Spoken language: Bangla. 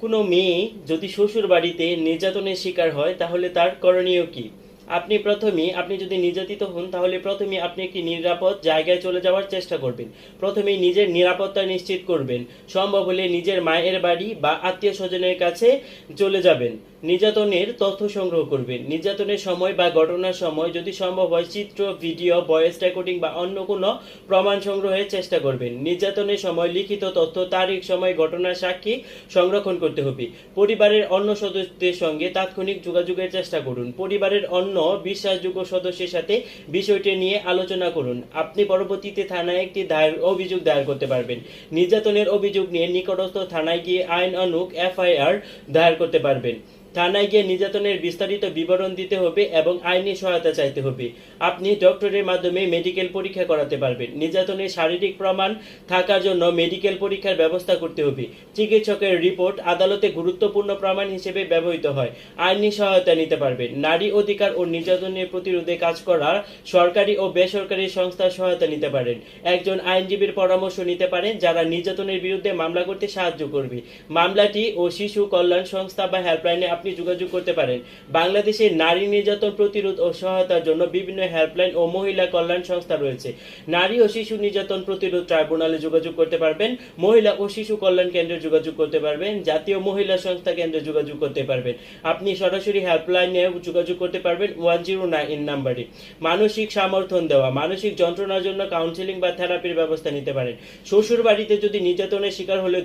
কোনো মেয়ে যদি শ্বশুর বাড়িতে নির্যাতনের শিকার হয়, তাহলে তার করণীয় কি? আপনি প্রথমে, আপনি যদি নির্যাতিত হন, তাহলে প্রথমে আপনি একটি নিরাপদ জায়গায় চলে যাওয়ার চেষ্টা করবেন। প্রথমেই নিজের নিরাপত্তা নিশ্চিত করবেন। সম্ভব হলে নিজের মায়ের বাড়ি বা আত্মীয় স্বজনের কাছে চলে যাবেন। নির্যাতনের তথ্য সংগ্রহ করবেন নির্যাতনের সময় বা ঘটনার সময় যদি সম্ভব হয়, চিত্র, ভিডিও, ভয়েস রেকর্ডিং বা অন্য কোনো প্রমাণ সংগ্রহের চেষ্টা করবেন। নির্যাতনের সময় লিখিত তথ্য, তারিখ, সময়, ঘটনার সাক্ষী সংরক্ষণ করতে হবে। পরিবারের অন্য সদস্যদের সঙ্গে তাৎক্ষণিক যোগাযোগের চেষ্টা করুন। পরিবারের অন্য বিশ্বাসযোগ্য সদস্যের সাথে বিষয়টি নিয়ে আলোচনা করুন। আপনি পরবর্তীতে থানায় একটি দায়ের অভিযোগ দায়ের করতে পারবেন। নির্যাতনের অভিযোগ নিয়ে নিকটস্থ থানায় গিয়ে আইন অনুক এফআইআর দায়ের করতে পারবেন। থানায় গিয়ে নির্যাতনের বিস্তারিত বিবরণ দিতে হবে এবং আইনি সহায়তা চাইতে হবে। আপনি ডক্টরের মাধ্যমে মেডিকেল পরীক্ষা করাতে পারবেন। নির্যাতনের শারীরিক প্রমাণ থাকার জন্য মেডিকেল পরীক্ষার ব্যবস্থা করতে হবে। চিকিৎসকের রিপোর্ট আদালতে গুরুত্বপূর্ণ প্রমাণ হিসেবে ব্যবহৃত হয়। আইনি সহায়তা নিতে পারবেন। নারী অধিকার ও নির্যাতনের প্রতিরোধে কাজ করা সরকারি ও বেসরকারি সংস্থার সহায়তা নিতে পারেন। একজন আইনজীবীর পরামর্শ নিতে পারেন যারা নির্যাতনের বিরুদ্ধে মামলা করতে সাহায্য করবে। মামলাটি ও শিশু কল্যাণ সংস্থা বা হেল্পলাইনে আপনি যোগাযোগ করতে পারেন। বাংলাদেশে নারী নির্যাতন প্রতিরোধ ও সহায়তার জন্য বিভিন্ন হেল্পলাইন ও মহিলা কল্যাণ সংস্থা রয়েছে। নারী ও শিশু নির্যাতন প্রতিরোধ ট্রাইব্যুনালে যোগাযোগ করতে পারবেন। মহিলা ও শিশু কল্যাণ কেন্দ্রে যোগাযোগ করতে পারবেন। জাতীয় মহিলা সংস্থা কেন্দ্রে যোগাযোগ করতে পারবেন। আপনি সরাসরি হেল্পলাইনে যোগাযোগ করতে পারবেন ওয়ান জিরো নাইন নাম্বারে। মানসিক সমর্থন দেওয়া, মানসিক যন্ত্রণার জন্য কাউন্সিলিং বা থেরাপির ব্যবস্থা নিতে পারেন। শ্বশুর বাড়িতে যদি নির্যাতনের শিকার হলে